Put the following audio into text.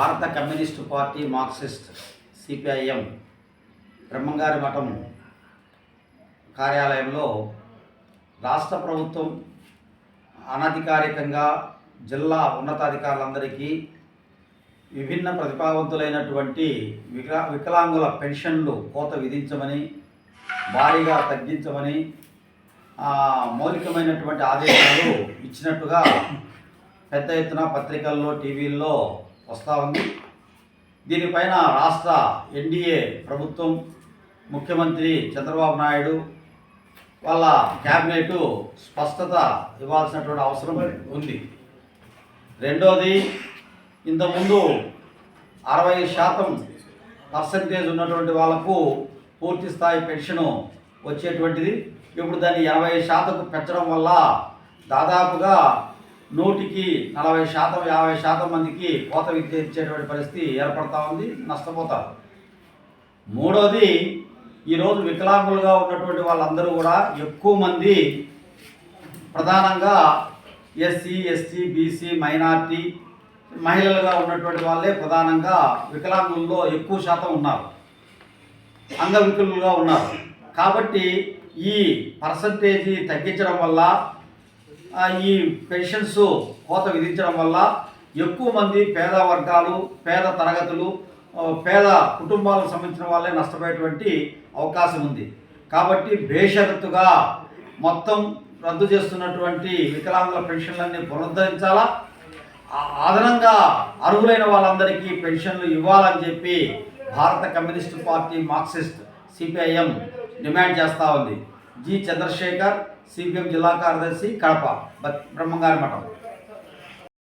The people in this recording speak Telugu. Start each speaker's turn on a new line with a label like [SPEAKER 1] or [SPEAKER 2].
[SPEAKER 1] భారత కమ్యూనిస్టు పార్టీ మార్క్సిస్ట్ సిపిఐఎం బ్రహ్మంగారి మఠం కార్యాలయంలో రాష్ట్ర ప్రభుత్వం అనధికారికంగా జిల్లా ఉన్నతాధికారులందరికీ విభిన్న ప్రతిభావంతులైనటువంటి వికలా వికలాంగుల పెన్షన్లు కోత విధించమని భారీగా తగ్గించమని మౌలికమైనటువంటి ఆదేశాలు ఇచ్చినట్టుగా పెద్ద ఎత్తున పత్రికల్లో టీవీల్లో వస్తూ ఉంది. దీనిపైన రాష్ట్ర ఎన్డీఏ ప్రభుత్వం ముఖ్యమంత్రి చంద్రబాబు నాయుడు వాళ్ళ క్యాబినెట్ స్పష్టత ఇవ్వాల్సినటువంటి అవసరం ఉంది. రెండోది ఇంతకుముందు అరవై శాతం పర్సంటేజ్ ఉన్నటువంటి వాళ్ళకు పూర్తి స్థాయి పెన్షను వచ్చేటువంటిది. ఇప్పుడు దాన్ని ఎనభై శాతం పెంచడం వల్ల దాదాపుగా నూటికి నలభై శాతం యాభై శాతం మందికి కోత విద్య ఇచ్చేటువంటి పరిస్థితి ఏర్పడతా ఉంది నష్టపోతారు మూడోది ఈరోజు వికలాంగులుగా ఉన్నటువంటి వాళ్ళందరూ కూడా ఎక్కువ మంది ప్రధానంగా ఎస్సీ ఎస్టీ బీసీ మైనార్టీ మహిళలుగా ఉన్నటువంటి వాళ్ళే ప్రధానంగా వికలాంగుల్లో ఎక్కువ శాతం ఉన్నారు. అంగవికలుగా ఉన్నారు. కాబట్టి ఈ పర్సంటేజీ తగ్గించడం వల్ల ఈ పెన్షన్స్ కోత విధించడం వల్ల ఎక్కువ మంది పేద వర్గాలు పేద తరగతులు పేద కుటుంబాలకు సంబంధించిన వాళ్ళే నష్టపోయేటువంటి అవకాశం ఉంది. కాబట్టి బేషరతుగా మొత్తం రద్దు చేస్తున్నటువంటి వికలాంగుల పెన్షన్లన్నీ పునరుద్ధరించాలా? అదనంగా అర్హులైన వాళ్ళందరికీ పెన్షన్లు ఇవ్వాలని చెప్పి భారత communist party Marxist CPIM demand చేస్తూ ఉంది. జి చంద్రశేఖర్ సిపిఎం జిల్లా కార్యదర్శి కడప బ్రహ్మంగారి మఠం.